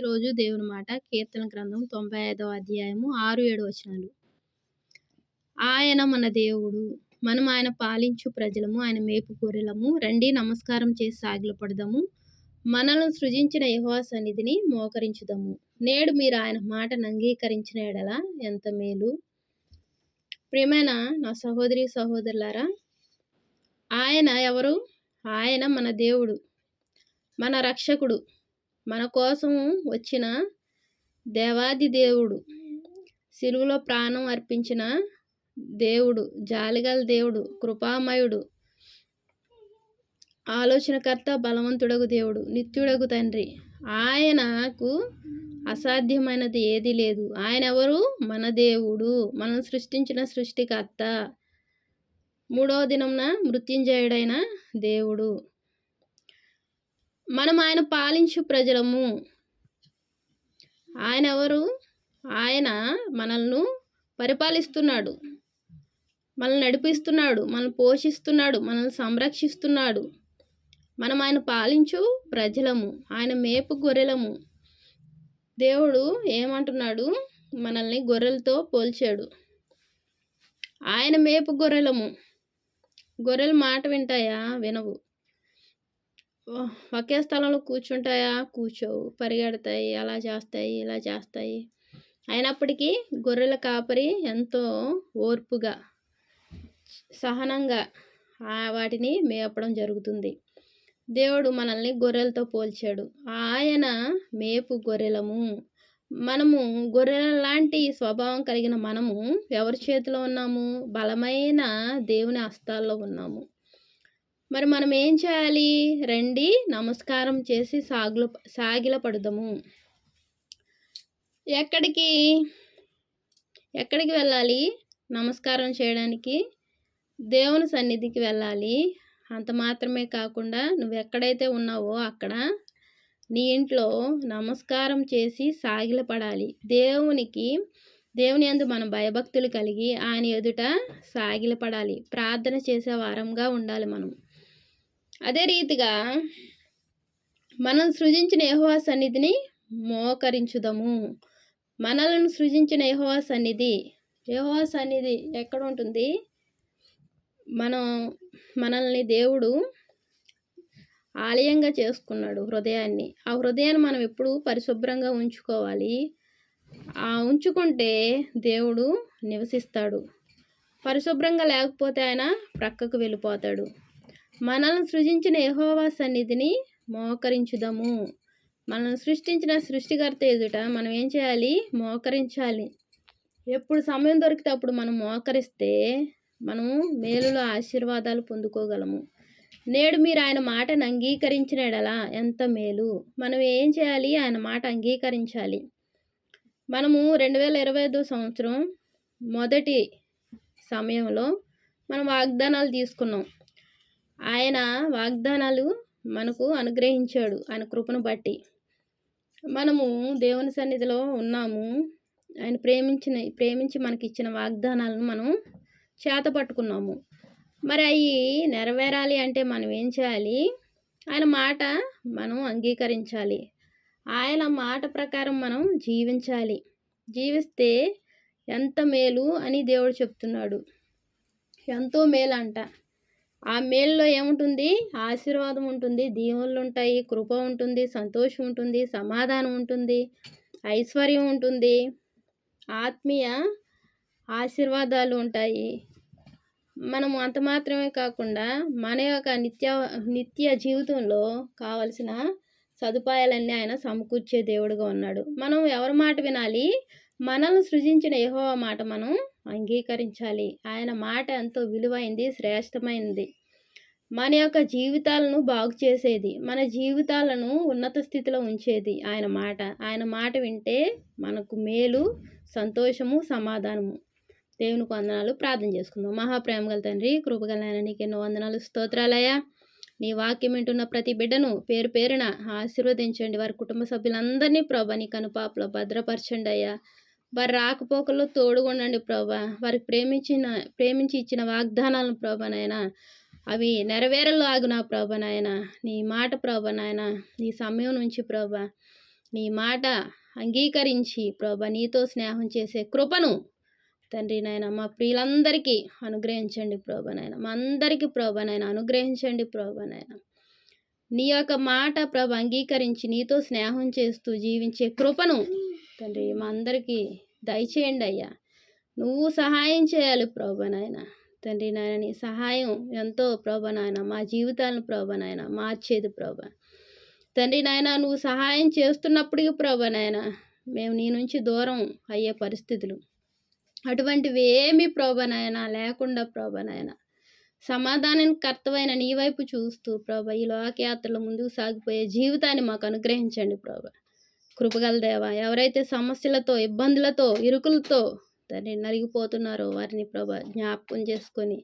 రోజు దేవుని మాట కీర్తన గ్రంథం తొంభై ఐదవ అధ్యాయము ఆరు ఏడు వచనాలు. ఆయన మన దేవుడు మనం ఆయన పాలించు ప్రజలము ఆయన మేపు గొర్రెలము రండి నమస్కారం చేసి సాగిలపడదాము మనల్ని సృజించిన యహోవా సన్నిధిని మోకరించుదాము. నేడు మీరు ఆయన మాటను అంగీకరించిన ఎడల ఎంత మేలు. ప్రియమైన నా సహోదరి సహోదరులారా ఆయన ఎవరు? ఆయన మన దేవుడు మన రక్షకుడు. మన కోసం వచ్చిన దేవాది దేవుడు. సిలువలో ప్రాణం అర్పించిన దేవుడు జాలిగల దేవుడు కృపామయుడు ఆలోచనకర్త బలవంతుడగు దేవుడు నిత్యుడగు తండ్రి. ఆయనకు అసాధ్యమైనది ఏది లేదు. ఆయన ఎవరు మన దేవుడు. మనం సృష్టించిన సృష్టికర్త. మూడవ దినంన మృత్యుంజయుడైన దేవుడు. మనం ఆయన పాలించు ప్రజలము. ఆయన ఎవరు ఆయన మనల్ని పరిపాలిస్తున్నాడు. మనల్ని నడిపిస్తున్నాడు. మనల్ని పోషిస్తున్నాడు. మనల్ని సంరక్షిస్తున్నాడు. మనం ఆయన పాలించు ప్రజలము. ఆయన మేపు గొర్రెలము. దేవుడు ఏమంటున్నాడు? మనల్ని గొర్రెలతో పోల్చాడు. ఆయన మేపు గొర్రెలము. గొర్రెలు మాట వింటాయా? వినవు. ఒకే స్థలంలో కూర్చుంటాయా? కూర్చోవు. పరిగెడతాయి. అలా చేస్తాయి. ఇలా చేస్తాయి. అయినప్పటికీ గొర్రెల కాపరి ఎంతో ఓర్పుగా సహనంగా వాటిని మేపడం జరుగుతుంది. దేవుడు మనల్ని గొర్రెలతో పోల్చాడు. ఆయన మేపు గొర్రెలము. మనము గొర్రెల లాంటి స్వభావం కలిగిన మనము ఎవరి చేతిలో ఉన్నాము? బలమైన దేవుని హస్తాల్లో ఉన్నాము. మరి మనం ఏం చేయాలి? రండి నమస్కారం చేసి సాగులు సాగిల పడదాము. ఎక్కడికి? ఎక్కడికి వెళ్ళాలి? నమస్కారం చేయడానికి దేవుని సన్నిధికి వెళ్ళాలి. అంత మాత్రమే కాకుండా నువ్వు ఎక్కడైతే ఉన్నావో అక్కడ నీ ఇంట్లో నమస్కారం చేసి సాగిలపడాలి దేవునికి దేవుని అందు మన భయభక్తులు కలిగి ఆయన ఎదుట సాగిలపడాలి ప్రార్థన చేసే వారంగా ఉండాలి మనం. అదే రీతిగా మనం సృజించిన యహోవా సన్నిధిని మోకరించుదము. మనలను సృజించిన యహోవా సన్నిధి. యహోవా సన్నిధి ఎక్కడ ఉంటుంది? మనం మనల్ని దేవుడు ఆలయంగా చేసుకున్నాడు హృదయాన్ని. ఆ హృదయాన్ని మనం ఎప్పుడు పరిశుభ్రంగా ఉంచుకోవాలి. ఆ ఉంచుకుంటే దేవుడు నివసిస్తాడు. పరిశుభ్రంగా లేకపోతే ఆయన ప్రక్కకు వెళ్ళిపోతాడు. మనల్ని సృజించిన యహోవా సన్నిధిని మోకరించుదాము. మనల్ని సృష్టించిన సృష్టికర్త ఎదుట మనం ఏం చేయాలి? మోకరించాలి. ఎప్పుడు సమయం దొరికితే అప్పుడు మనం మోకరిస్తే మనము మేలులో ఆశీర్వాదాలు పొందుకోగలము. నేడు మీరు ఆయన మాటను అంగీకరించినడలా ఎంత మేలు. మనం ఏం చేయాలి? ఆయన మాట అంగీకరించాలి. మనము రెండు వేల ఇరవై ఐదో సంవత్సరం మొదటి సమయంలో మనం వాగ్దానాలు తీసుకున్నాం. ఆయన వాగ్దానాలు మనకు అనుగ్రహించాడు. ఆయన కృపను బట్టి మనము దేవుని సన్నిధిలో ఉన్నాము. ఆయన ప్రేమించిన ప్రేమించి మనకి ఇచ్చిన వాగ్దానాలను మనం చేత పట్టుకున్నాము. మరి అవి నెరవేరాలి అంటే మనం ఏం చేయాలి? ఆయన మాట మనం అంగీకరించాలి. ఆయన మాట ప్రకారం మనం జీవించాలి. జీవిస్తే ఎంత మేలు అని దేవుడు చెప్తున్నాడు. ఎంతో మేలు అంట ఆ మేల్లో ఏముంటుంది? ఆశీర్వాదం ఉంటుంది దీవులు ఉంటాయి కృప ఉంటుంది సంతోషం ఉంటుంది సమాధానం ఉంటుంది ఐశ్వర్యం ఉంటుంది. ఆత్మీయ ఆశీర్వాదాలు ఉంటాయి. మనం అంత మాత్రమే కాకుండా మన యొక్క నిత్య నిత్య జీవితంలో కావలసిన సదుపాయాలన్నీ ఆయన సమకూర్చే దేవుడుగా ఉన్నాడు. మనం ఎవరి మాట వినాలి? మనల్ని సృజించిన ఏహో మాట మనం అంగీకరించాలి. ఆయన మాట ఎంతో విలువైంది శ్రేష్టమైనది మన యొక్క జీవితాలను బాగు చేసేది మన జీవితాలను ఉన్నత స్థితిలో ఉంచేది ఆయన మాట. ఆయన మాట వింటే మనకు మేలు సంతోషము సమాధానము. దేవునికి వందనాలు. ప్రార్థన చేసుకుందాం. మహాప్రేమ గల తండ్రి కృపగల నీకు ఎన్నో వందనాలు. స్తోత్రాలయ నీ వాక్యం వింటున్న ప్రతి బిడ్డను పేరు పేరున ఆశీర్వదించండి. వారి కుటుంబ సభ్యులందరినీ ప్రభా నీ కనుపాపలో భద్రపరచండి అయ్యా. వారి రాకపోకల్లో తోడుగుండండి ప్రభా. వారికి ప్రేమించిన ప్రేమించి ఇచ్చిన వాగ్దానాలను ప్రభానైనా అవి నెరవేరలాగు నా ప్రభ నీ మాట ప్రభ నాయన. నీ సమయం నుంచి ప్రభ. నీ మాట అంగీకరించి ప్రభా నీతో స్నేహం చేసే కృపను తండ్రి నాయన మా ప్రియులందరికీ అనుగ్రహించండి ప్రభా నాయన. మా అందరికీ ప్రభా అనుగ్రహించండి ప్రభా నాయన. నీ యొక్క మాట ప్రభ అంగీకరించి నీతో స్నేహం చేస్తూ జీవించే కృపను తండ్రి మా అందరికీ దయచేయండి అయ్యా. నువ్వు సహాయం చేయాలి ప్రభా నాయన తండ్రి నాయన నీ సహాయం ఎంతో ప్రభా నాయన మా జీవితాలను ప్రభా నాయన మార్చేది ప్రభా. తండ్రి నాయన నువ్వు సహాయం చేస్తున్నప్పటికీ ప్రభా నాయన మేము నీ నుంచి దూరం అయ్యే పరిస్థితులు. అటువంటివి ఏమి ప్రభానాయన లేకుండా ప్రభా నాయన సమాధానం కర్తవైన నీ వైపు చూస్తూ ప్రభా ఈ లోకయాత్రలో ముందుకు సాగిపోయే జీవితాన్ని మాకు అనుగ్రహించండి ప్రభా. కృపగల దేవా ఎవరైతే సమస్యలతో ఇబ్బందులతో ఇరుకులతో తండ్రి నలిగిపోతున్నారో వారిని ప్రభా జ్ఞాపకం చేసుకొని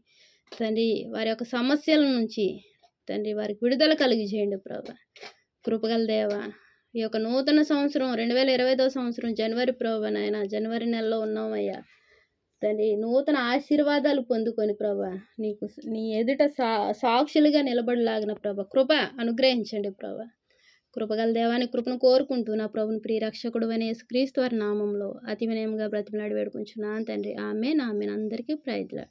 తండ్రి వారి యొక్క సమస్యల నుంచి తండ్రి వారికి విడుదల కలిగి చేయండి ప్రభా. కృపగల దేవా ఈ యొక్క నూతన సంవత్సరం రెండు వేల ఇరవైదో సంవత్సరం జనవరి ప్రభా నాయన జనవరి నెలలో ఉన్నామయ్యా. తండ్రి నూతన ఆశీర్వాదాలు పొందుకొని ప్రభా నీకు నీ ఎదుట సా సాక్షులుగా నిలబడలాగిన ప్రభా కృప అనుగ్రహించండి ప్రభా. కృపగల దేవాని కృపను కోరుకుంటూ నా ప్రభుని ప్రియరక్షకుడు అనే క్రీస్తువారి నామంలో అతి వినయంగా బ్రతిమలాడి వేడుకుంటున్నాను తండ్రి ఆమె నా ఆమె అందరికీ ప్రయత్న